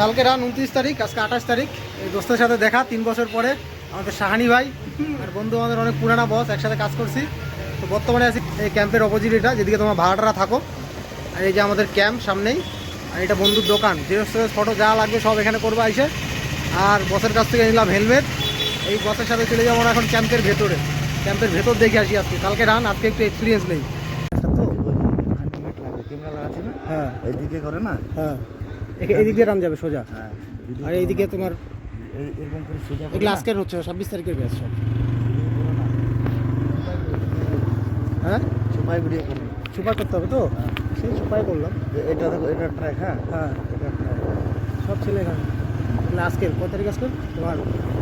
কালকে রান উনত্রিশ তারিখ আজকে আঠাশ তারিখ। এই দোস্তের সাথে দেখা তিন বছর পরে। আমাদের সাহানি ভাই আর বন্ধু আমাদের অনেক পুরানা বস একসাথে কাজ করছি। তো বর্তমানে আছি এই ক্যাম্পের অপোজিট এটা যেদিকে তোমার ভাড়াটারা থাকো। আর এই যে আমাদের ক্যাম্প সামনেই আর এটা বন্ধুর দোকান। জেরক্স ফটো যা লাগবে সব এখানে করব আইসে আর বসের কাছ থেকে নিলাম হেলমেট এই বসের সাথে চলে যাব আমরা এখন ক্যাম্পের ভেতরে। ক্যাম্পের ভেতর দেখে আসি আজকে। কালকে রান আজকে একটু এক্সপিরিয়েন্স নেই। না? হ্যাঁ। এইদিকে করে না? হ্যাঁ। এদিক দিয়ে রান যাবে সোজা। হ্যাঁ আর এইদিকে তোমার এরকম করে সোজা এগুলো আজকের হচ্ছে ছাব্বিশ তারিখের ব্যাচ সব। হ্যাঁ? সুপাই ভিডিও করবে সুপার করতে হবে তো? হ্যাঁ। সেই সুপার করলাম। এটা দেখো এটা ট্র্যাক হ্যাঁ? হ্যাঁ। এটা ট্র্যাক সব ছেলে এখানে। এগুলো আজকের কত তারিখ আজকের? তোমার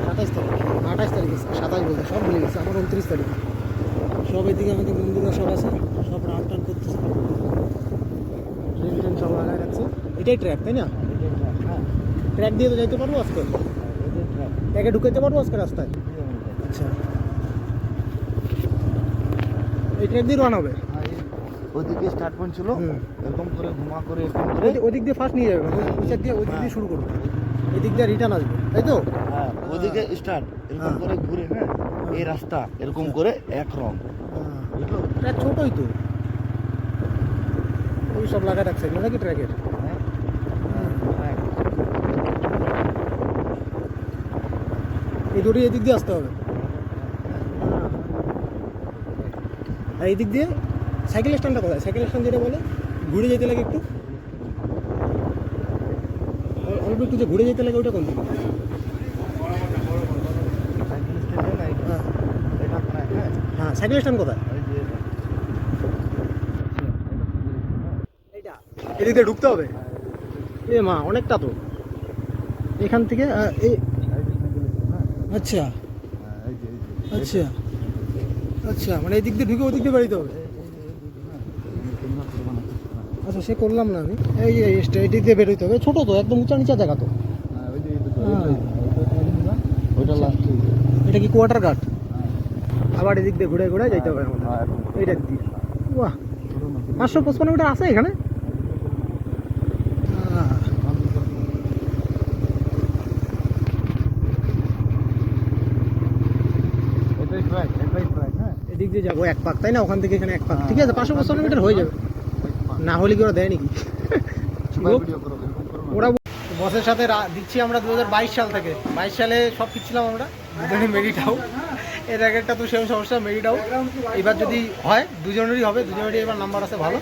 সাতাইশ তারিখ। আঠাশ তারিখ সাতাশ বলতে সব ভুলে গেছে আমার উনত্রিশ তারিখ। সব এদিকে আমাদের বন্ধুরা সব আছে সব রান টান করতেছে। ট্রেন ট্রেন সব রাখছে এটাই ট্র্যাক তাই না? ট্র্যাক হ্যাঁ ট্র্যাক দিয়ে তো যাইতে পারব আজকে? ট্র্যাক ট্র্যাকে ঢুকাইতে পারব আজকে রাস্তায়? আচ্ছা। এই ট্র্যাক দিয়ে রান হবে? ওইদিকে স্টার্ট পয়েন্ট ছিল। এরকম করে ঘুমা করে এরকম করে। ওদিক দিয়ে ফার্স্ট নিয়ে যাবে ওই ওই দিয়ে ওই দিয়ে শুরু করবে। এই দিক দিয়ে রিটার্ন আসবে তাই তো? হ্যাঁ ওদিকে স্টার্ট এরকম হ্যাঁ। করে ঘুরে হ্যাঁ? এই রাস্তা এরকম করে এক রং। বুঝলো? ট্র্যাক ছোটই তো। ওই সব লাগা রাখছে নাকি ট্র্যাকের হ্যাঁ ট্র্যাক এই এদিক দিয়ে আসতে হবে। আর এই দিক দিয়ে সাইকেল স্ট্যান্ডটা কোথায়? সাইকেল স্ট্যান্ড যেটা বলে, ঘুরে যেতে লাগে একটু। অল্প একটু যে ঘুরে যেতে লাগে ওটা কোন দিকে? হ্যাঁ সাইকেল স্ট্যান্ড কোথায়? এদিক দিয়ে ঢুকতে হবে? এ মা, অনেকটা তো। এখান থেকে আহ, এই এই যে সাইকেল স্ট্যান্ড, হ্যাঁ। আচ্ছা। হ্যাঁ। আচ্ছা। আচ্ছা মানে এই দিক দিয়ে ঢুকে ওদিক দিয়ে বেরোতে হবে? দিকে, হ্যাঁ। হ্যাঁ। আচ্ছা সে করলাম না আমি। এই এই দিক দিয়ে বেরোতে হবে। ছোটো তো একদম উঁচা নিচা জায়গা তো। এটা কি কোয়ার্টার গার্ড আবার এদিক দিয়ে ঘুরে ঘুরে যাইতে হবে আমাদের। এইটা দিয়ে বাহ পাঁচশো পঁচপান্ন মিটার আছে এখানে আহ, এটাই ট্র্যাক এটাই ট্র্যাক হ্যাঁ এদিক দিয়ে যাব এক পাক তাই না? ওখান থেকে এখানে এক পাক। ঠিক আছে পাঁচশো পঁচপান্ন মিটার হয়ে যাবে। না হলে কি ওরা দেয় নাকি। ওরা বসের সাথে দিচ্ছি আমরা দু হাজার বাইশ সাল থেকে। বাইশ সালে সব শিখছিলাম আমরা। দুজনে মেরিটাও এর আগেরটা তো সেরকম সমস্যা মেরিটাও এবার যদি হয় দুজনেরই হবে দুজনেরই এবার নাম্বার আছে ভালো।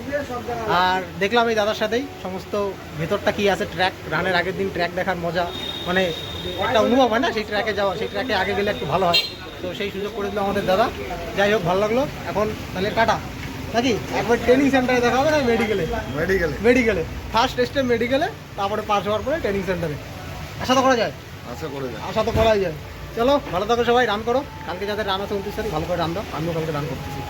আর দেখলাম এই দাদার সাথেই সমস্ত ভেতরটা কি আছে ট্র্যাক রানের আগের দিন ট্র্যাক দেখার মজা। মানে একটা অনুভব হয় না সেই ট্র্যাকে যাওয়া সেই ট্র্যাকে আগে গেলে একটু ভালো হয়। তো সেই সুযোগ করে দিল আমাদের দাদা। যাই হোক ভালো লাগল। এখন তাহলে কাটা নাকি? একবার ট্রেনিং সেন্টারে দেখা হবে না মেডিকেলে মেডিকেলে মেডিকেলে ফার্স্ট টেস্টে মেডিকেলে তারপরে পাস হওয়ার পরে ট্রেনিং সেন্টারে আশা তো করা যায়। আশা করে যায়। আশা তো করাই যায়। চলো ভালো থাকো সবাই রান করো। কালকে যাদের রান আছে উনত্রিশ তারিখ ভালো করে রান দাও। আমিও কালকে রান করতেছি।